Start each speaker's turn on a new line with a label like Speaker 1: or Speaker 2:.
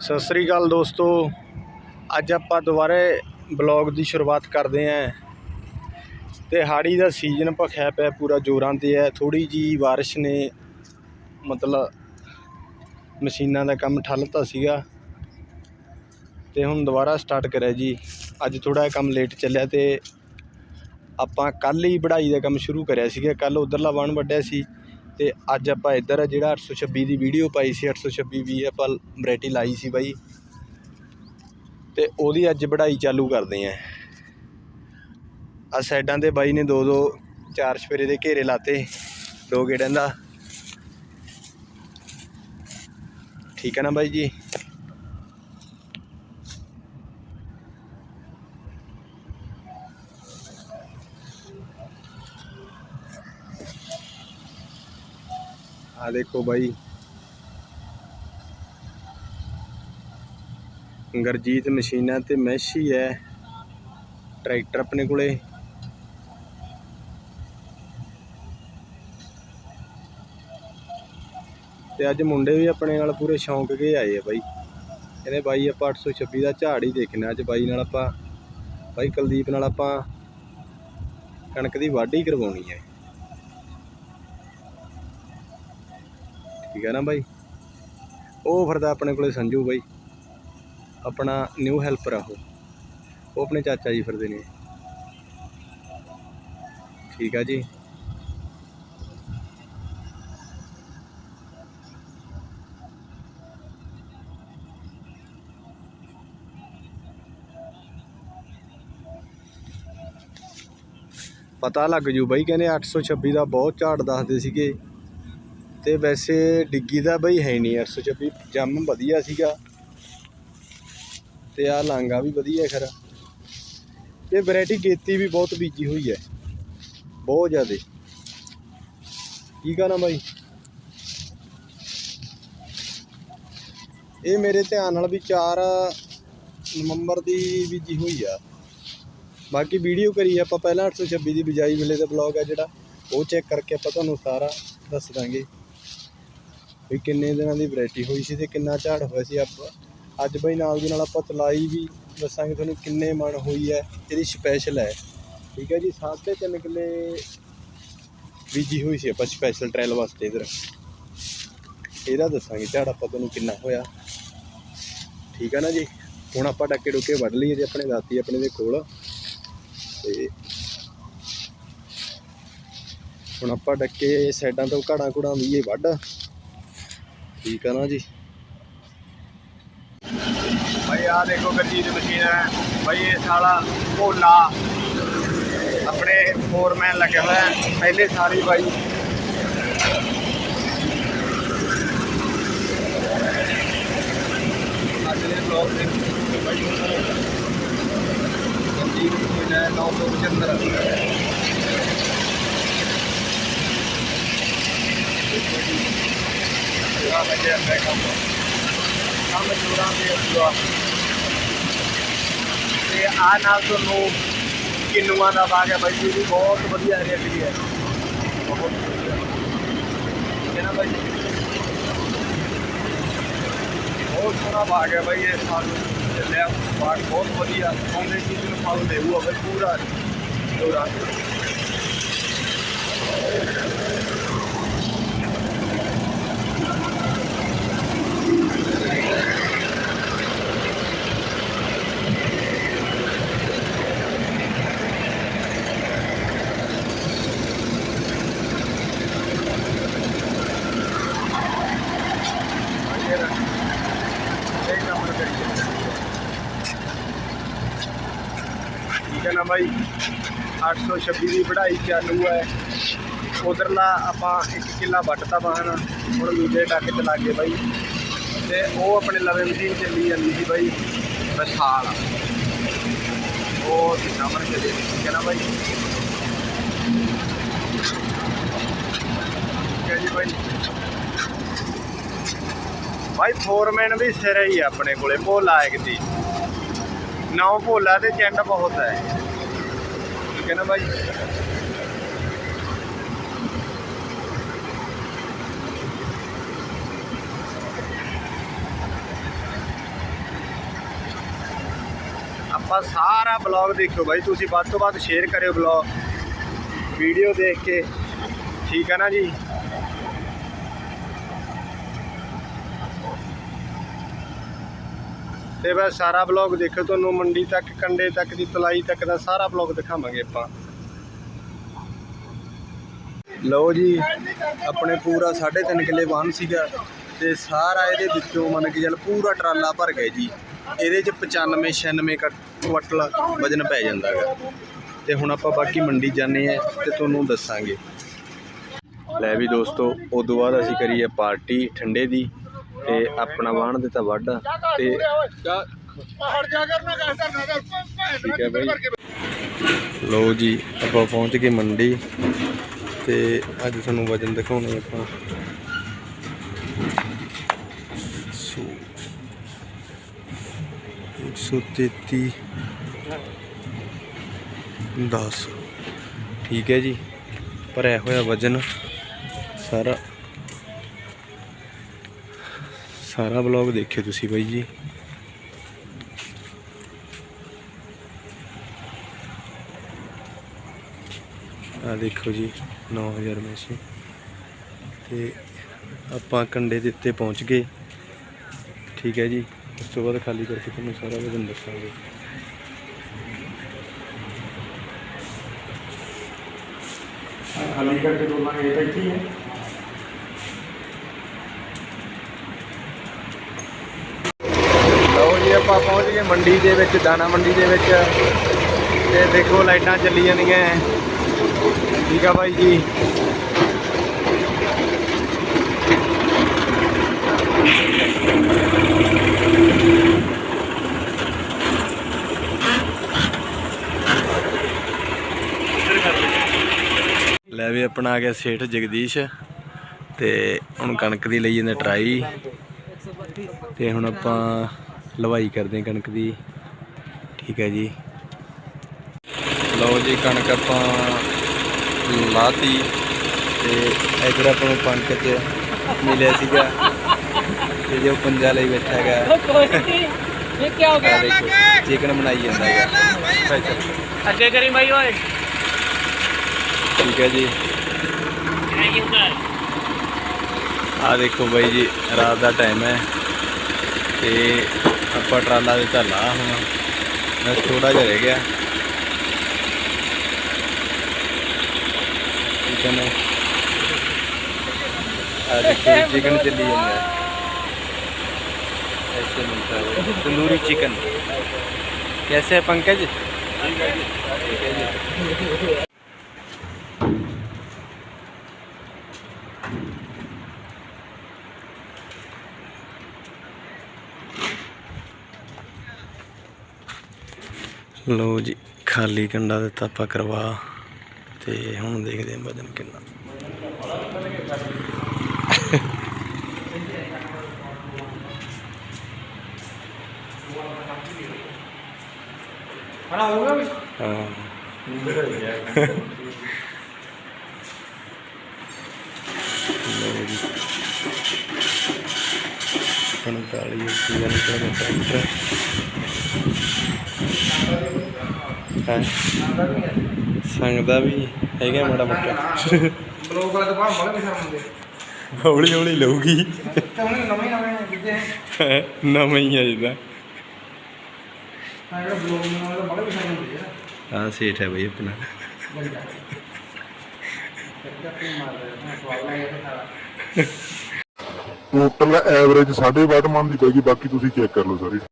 Speaker 1: ਸਤਿ ਸ੍ਰੀ ਅਕਾਲ ਦੋਸਤੋ। ਅੱਜ ਆਪਾਂ ਦੁਬਾਰੇ ਬਲੌਗ ਦੀ ਸ਼ੁਰੂਆਤ ਕਰਦੇ ਆਂ ਤੇ ਹਾੜੀ ਦਾ ਸੀਜ਼ਨ ਭਖਿਆ ਪਿਆ ਪੂਰਾ ਜੋਰਾਂ ਤੇ ਹੈ। ਥੋੜੀ ਜੀ ਬਾਰਿਸ਼ ਨੇ ਮਤਲਬ ਮਸ਼ੀਨਾਂ ਦਾ ਕੰਮ ਠੱਲਤਾ ਸੀਗਾ। ਤੇ ਹੁਣ ਦੁਬਾਰਾ ਸਟਾਰਟ ਕਰਿਆ ਜੀ। ਅੱਜ ਥੋੜਾ ਕੰਮ ਲੇਟ ਚੱਲਿਆ ਤੇ ਆਪਾਂ ਕੱਲ ਹੀ ਵਢਾਈ ਦਾ ਕੰਮ ਸ਼ੁਰੂ ਕਰਿਆ ਸੀਗਾ। ਕੱਲ ਉਧਰਲਾ ਵਣ ਵੱਢਿਆ ਸੀ। ਅਤੇ ਅੱਜ ਆਪਾਂ ਇੱਧਰ ਜਿਹੜਾ 826 ਦੀ ਵੀਡੀਓ ਪਾਈ ਸੀ 826 ਵੀ ਆਪਾਂ ਵਰਾਇਟੀ ਲਾਈ ਸੀ ਬਾਈ। ਅਤੇ ਉਹਦੀ ਅੱਜ ਵਢਾਈ ਚਾਲੂ ਕਰਦੇ ਹਾਂ ਆ ਸਾਈਡਾਂ ਤੇ ਬਾਈ ਨੇ ਦੋ ਦੋ, ਚਾਰ ਸਪੇਰੇ ਦੇ ਘੇਰੇ ਲਾਤੇ, ਦੋ ਗੇੜਿਆਂ ਦਾ। ਠੀਕ ਹੈ ਨਾ ਬਾਈ ਜੀ? ਆ ਦੇਖੋ ਬਾਈ। ਗਰਜੀਤ ਮਸ਼ੀਨਾਂ ਤੇ ਮੈਸ਼ੀ ਹੈ। ਟਰੈਕਟਰ ਆਪਣੇ ਕੋਲੇ। ਤੇ ਅੱਜ ਮੁੰਡੇ ਵੀ ਆਪਣੇ ਨਾਲ ਪੂਰੇ ਸ਼ੌਂਕ ਕੇ ਆਏ ਆ ਬਾਈ। ਕਹਿੰਦੇ ਬਾਈ ਆਪਾਂ 826 ਦਾ ਝਾੜ ਹੀ ਦੇਖਣਾ ਅੱਜ ਬਾਈ ਨਾਲ ਆਪਾਂ। ਬਾਈ ਕੁਲਦੀਪ ਨਾਲ ਆਪਾਂ ਕਣਕ ਦੀ ਵਾਢੀ ਕਰਵਾਉਣੀ ਹੈ। ਠੀਕ ਹੈ ਨਾ ਬਾਈ? ਉਹ ਫਿਰਦਾ ਆਪਣੇ ਕੋਲੇ ਸੰਜੂ ਬਾਈ। ਆਪਣਾ ਨਿਊ ਹੈਲਪਰ ਆ ਉਹ। ਉਹ ਆਪਣੇ ਚਾਚਾ ਜੀ ਫਿਰਦੇ ਨੇ। ਠੀਕ ਆ ਜੀ। ਪਤਾ ਲੱਗ ਜੂ ਬਾਈ, ਕਹਿੰਦੇ 826 ਦਾ ਬਹੁਤ ਝਾੜ ਦੱਸਦੇ ਸੀਗੇ। ਅਤੇ ਵੈਸੇ ਡਿੱਗੀ ਦਾ ਬਈ ਹੈ ਨਹੀਂ 826 ਜੰਮ ਵਧੀਆ ਸੀਗਾ। ਤੇ ਆ ਲਾਂਗਾ ਵੀ ਵਧੀਆ ਖਰਾ। ਤੇ ਵੈਰਾਈਟੀ ਗੇਤੀ ਵੀ ਬਹੁਤ ਬੀਜੀ ਹੋਈ ਹੈ। ਬਹੁਤ ਜ਼ਿਆਦੇ। ਕੀ ਆ ਬਾਈ? ਇਹ ਮੇਰੇ ਧਿਆਨ ਨਾਲ ਵੀ 4 ਨਵੰਬਰ ਦੀ ਬੀਜੀ ਹੋਈ ਆ। ਬਾਕੀ ਵੀਡੀਓ ਕਰੀ ਆਪਾਂ ਪਹਿਲਾਂ 826 ਦੀ ਬਿਜਾਈ ਵੇਲੇ ਦਾ ਬਲੌਗ ਆ ਜਿਹੜਾ, ਉਹ ਚੈੱਕ ਕਰਕੇ ਆਪਾਂ ਤੁਹਾਨੂੰ ਸਾਰਾ ਦੱਸ ਦਾਂਗੇ। ਵੀ ਕਿੰਨੇ ਦਿਨਾਂ ਦੀ ਵੈਰਾਈਟੀ ਹੋਈ ਸੀ ਤੇ ਕਿੰਨਾ ਝਾੜ ਹੋਇਆ ਸੀ ਆਪਾਂ। ਅੱਜ ਬਈ ਨਾਲ ਦੀ ਨਾਲ ਆਪਾਂ ਤਲਾਈ ਵੀ ਦੱਸਾਂਗੇ ਤੁਹਾਨੂੰ ਕਿੰਨੇ ਮਣ ਹੋਈ ਹੈ, ਇਹਦੀ ਸਪੈਸ਼ਲ ਹੈ। ਠੀਕ ਹੈ ਜੀ 3.5 ਕਿੱਲੇ ਬੀਜੀ ਹੋਈ ਸੀ ਆਪਾਂ ਸਪੈਸ਼ਲ ਟ੍ਰਾਇਲ ਵਾਸਤੇ ਇਧਰ। ਇਹਦਾ ਦੱਸਾਂਗੇ ਝਾੜ ਆਪਾਂ ਤੁਹਾਨੂੰ ਕਿੰਨਾ ਹੋਇਆ। ਠੀਕ ਹੈ ਨਾ ਜੀ, ਹੁਣ ਆਪਾਂ ਡੱਕੇ ਡੁੱਕੇ ਵੱਢ ਲਈਏ ਜੀ ਆਪਣੇ ਦਾਤੀ ਆਪਣੇ ਦੇ ਕੋਲ। ਤੇ ਹੁਣ ਆਪਾਂ ਡੱਕੇ ਸਾਈਡਾਂ ਤੋਂ ਘੜਾਂ ਘੁੜਾਂ ਲਈਏ ਵੱਢ। ਠੀਕ ਆ ਨਾ ਜੀ। ਭਾਈ ਆ ਦੇਖੋ ਗੱਡੀ ਦੀ ਮਸ਼ੀਨ ਹੈ। ਭਾਈ, ਇਹ ਸਾਲਾ ਭੋਲਾ ਆਪਣੇ ਫੋਰਮੈਨ ਲੱਗਿਆ ਹੋਇਆ ਹੈ। ਪਹਿਲੇ ਸਾਰੀ ਭਾਈ ਅੱਜ ਦੇ ਬਲੌਗ ਦੇ ਭਾਈ ਗੱਡੀ ਦੀ ਮਸ਼ੀਨ ਹੈ 975 ਪੂਰਾ ਲੱਗਿਆ ਹੈ ਕੰਮ ਕੰਮ ਜੋਰਾਂ ਤੇ ਪੂਰਾ ਤੇ ਆ ਨਾਲ ਤੁਹਾਨੂੰ ਕਿੰਨੂਆਂ ਦਾ ਬਾਗ ਹੈ ਬਾਈ ਜੀ ਵੀ ਬਹੁਤ ਵਧੀਆ ਹਰਿਆਲੀ ਹੈ। ਬਹੁਤ ਵਧੀਆ। ਠੀਕ ਹੈ ਨਾ ਬਾਈ ਬਹੁਤ ਸੋਹਣਾ ਬਾਗ ਹੈ ਬਾਈ, ਇਹ ਸਾਲ ਚੱਲਿਆ ਬਾਗ, ਬਹੁਤ ਵਧੀਆ। ਆਉਂਦੇ ਚੀਜ਼ ਨੂੰ ਫਲ ਦੇਊਗਾ ਬਾਈ ਪੂਰਾ। ਜੋਰਾਂ ਠੀਕ ਹੈ ਨਾ ਬਾਈ? 826 ਦੀ ਪੜ੍ਹਾਈ ਚਾਲੂ ਹੈ। ਉਧਰਲਾ ਆਪਾਂ ਇੱਕ ਕਿੱਲਾ ਵੱਟਤਾ ਬਾਹਨ ਹੁਣ ਦੂਜੇ ਟੱਕ ਚਲਾ ਕੇ ਬਾਈ। ਤੇ ਉਹ ਆਪਣੇ ਲਵੇ ਮਸ਼ੀਨ ਚੱਲੀ ਜਾਂਦੀ ਸੀ ਬਾਈ, ਵਿਸ਼ਾਲ। ਉਹ ਸਿੱਧਾ ਬਣ ਠੀਕ ਹੈ ਨਾ ਬਾਈ। ਠੀਕ ਹੈ ਜੀ ਬਾਈ। ਬਾਈ ਫੋਰਮੈਨ ਵੀ ਸਿਰ ਹੀ ਆ ਆਪਣੇ ਕੋਲੇ ਭੋਲਾ ਇੱਕ ਦੀ ਨੌ ਭੋਲਾ ਤੇ ਚੰਡ ਬਹੁਤ ਹੈ। ਠੀਕ ਹੈ ਨਾ ਬਾਈ? ਆਪਾਂ ਸਾਰਾ ਬਲੌਗ ਦੇਖਿਓ ਬਾਈ, ਤੁਸੀਂ ਵੱਧ ਤੋਂ ਵੱਧ ਸ਼ੇਅਰ ਕਰਿਓ ਬਲੌਗ ਵੀਡੀਓ ਦੇਖ ਕੇ, ਠੀਕ ਹੈ ਨਾ ਜੀ? ਤੇ ਬਸ ਸਾਰਾ ਬਲੌਗ ਦੇਖੋ ਤੁਹਾਨੂੰ ਮੰਡੀ ਤੱਕ, ਕੰਡੇ ਤੱਕ ਦੀ, ਤਲਾਈ ਤੱਕ ਦਾ ਸਾਰਾ ਬਲੌਗ ਦਿਖਾਵਾਂਗੇ ਆਪਾਂ। ਲਓ ਜੀ, ਆਪਣੇ ਪੂਰਾ 3.5 ਕਿੱਲੇ ਵਾਹਨ ਸੀਗਾ ਤੇ ਸਾਰਾ ਇਹਦੇ ਵਿੱਚੋਂ ਮੰਨ ਕੇ ਚੱਲ ਪੂਰਾ ਟਰਾਲਾ ਭਰ ਗਿਆ ਜੀ। ਇਹਦੇ ਚ 95 96 ਕੁਆਟਲ ਵਜਨ ਪੈ ਜਾਂਦਾ ਹੈਗਾ। ਤੇ ਹੁਣ ਆਪਾਂ ਬਾਕੀ ਮੰਡੀ ਜਾਂਦੇ ਆ ਤੇ ਤੁਹਾਨੂੰ ਦੱਸਾਂਗੇ। ਲੈ ਵੀ ਦੋਸਤੋ, ਉਦੋਂ ਬਾਅਦ ਅਸੀਂ ਕਰੀਏ ਪਾਰਟੀ ਠੰਡੇ ਦੀ ਤੇ ਆਪਣਾ ਵਾਹਣ ਦਿੱਤਾ ਵੱਢ ਤੇ ਠੀਕ ਹੈ ਬਾਈ। ਲਓ ਜੀ, ਆਪਾਂ ਪਹੁੰਚ ਗਏ ਮੰਡੀ ਤੇ ਅੱਜ ਤੁਹਾਨੂੰ ਵਜਨ ਦਿਖਾਉਣੇ ਆਪਾਂ। 133 10 ਠੀਕ ਹੈ ਜੀ। ਭਰਿਆ ਹੋਇਆ ਵਜਨ ਸਾਰਾ ਸਾਰਾ ਬਲੌਗ ਦੇਖਿਓ ਤੁਸੀਂ ਬਾਈ ਜੀ। ਆ ਦੇਖੋ ਜੀ 9000 ਮੈਸ਼ੀ ਤੇ ਆਪਾਂ ਕੰਡੇ ਦੇ ਉੱਤੇ ਪਹੁੰਚ ਗਏ। ਠੀਕ ਹੈ ਜੀ। ਉਸ ਤੋਂ ਬਾਅਦ ਖਾਲੀ ਕਰਕੇ ਤੁਹਾਨੂੰ ਸਾਰਾ ਵਜਨ ਦੱਸਾਂਗੇ। ਖਾਲੀ ਕਰਕੇ ਦੋਲਾਂਗੇ ਇਹ ਤਾਂ ਇੱਥੇ ਹੀ ਹੈ। ਲਓ ਜੀ ਆਪਾਂ ਪਹੁੰਚ ਗਏ ਮੰਡੀ ਦੇ ਵਿੱਚ ਦਾਣਾ ਮੰਡੀ ਦੇ ਵਿੱਚ। ਤੇ ਦੇਖੋ ਲਾਈਟਾਂ ਚੱਲੀ ਜਾਂਦੀਆਂ। ਠੀਕ ਆ ਬਾਈ ਜੀ। ਆਪਣਾ ਆ ਗਿਆ ਸੇਠ ਜਗਦੀਸ਼ ਤੇ ਹੁਣ ਕਣਕ ਦੀ ਲਈ ਜਾਂਦੇ ਟਰਾਈ। ਤੇ ਹੁਣ ਆਪਾਂ ਲਵਾਈ ਕਰਦੇ ਹਾਂ ਕਣਕ ਦੀ। ਠੀਕ ਹੈ ਜੀ। ਲਓ ਜੀ ਕਣਕ ਆਪਾਂ ਲਾਤੀ ਤੇ ਇਧਰ ਆਪਾਂ ਨੂੰ ਪੰਜ ਚ ਮਿਲਿਆ ਸੀਗਾ। ਤੇ ਜੋ ਪੰਜਾ ਲਈ ਬੈਠਾ ਹੈਗਾ।
Speaker 2: ਇਹ ਕੀ ਹੋ ਗਿਆ?
Speaker 1: ਚਿਕਨ ਬਣਾਈ ਜਾਂਦਾ ਹੈਗਾ।
Speaker 2: ਅੱਗੇ ਕਰੀ ਬਾਈ ਓਏ।
Speaker 1: ਠੀਕ ਹੈ ਜੀ। ਆ ਦੇਖੋ ਬਾਈ ਜੀ ਰਾਤ ਦਾ ਟਾਈਮ ਹੈ ਤੇ ਆਪਾਂ ਟਰਾਲਾ ਦੇ ਲਾ ਹੁਣ ਬਸ ਥੋੜਾ ਜਿਹਾ ਰਹਿ ਗਿਆ ਠੀਕ ਹੈ ਨਾ ਆ ਦੇਖੋ ਚਿਕਨ ਚੱਲੀ ਜਾਂਦਾ ਹੈ ऐसे मिलता है तंदूरी चिकन कैसे है पंकज ठीक है जी ਲਓ ਜੀ, ਖਾਲੀ ਕੰਡਾ ਦਿੱਤਾ ਆਪਾਂ ਕਰਵਾ ਤੇ ਹੁਣ ਦੇਖਦੇ ਹਾਂ ਵਜਨ ਕਿੰਨਾ।
Speaker 2: ਹਣਾ ਹੋਊਗਾ ਵੀ
Speaker 1: ਹਾਂ। ਲਓ ਜੀ। ਪੰਤਾਲੀ ਦਾ ਟਰੈਕਟਰ। ਹੈ। ਸੰਗ ਦਾ ਵੀ ਹੈਗਾ ਮਾੜਾ ਮੋਟਾ।
Speaker 2: ਬਲੌਗ ਵਾਲਾ ਤਾਂ ਬਾਹਰ ਬੜੇ ਸ਼ਰਮ ਹੁੰਦੇ
Speaker 1: ਹੌਲੀ ਹੌਲੀ ਲਊਗੀ।
Speaker 2: ਤੇ ਹੁਣ ਨਵੇਂ ਨਵੇਂ ਜਿੱਦੇ
Speaker 1: ਨਵਾਂ ਹੀ ਆ ਜਿੱਦਾਂ
Speaker 2: ਜਿਹੜਾ ਬਲੌਗ ਬੜੇ ਹੁੰਦੇ
Speaker 1: ਆ। ਸੇਠ ਹੈ ਬਈ ਆਪਣਾ।
Speaker 3: ਟੋਟਲ ਐਵਰੇਜ 8.5 ਮਨ ਦੀ ਪੈਗੀ ਬਾਕੀ ਤੁਸੀਂ ਚੈੱਕ ਕਰ ਲਓ ਸਾਰੀ।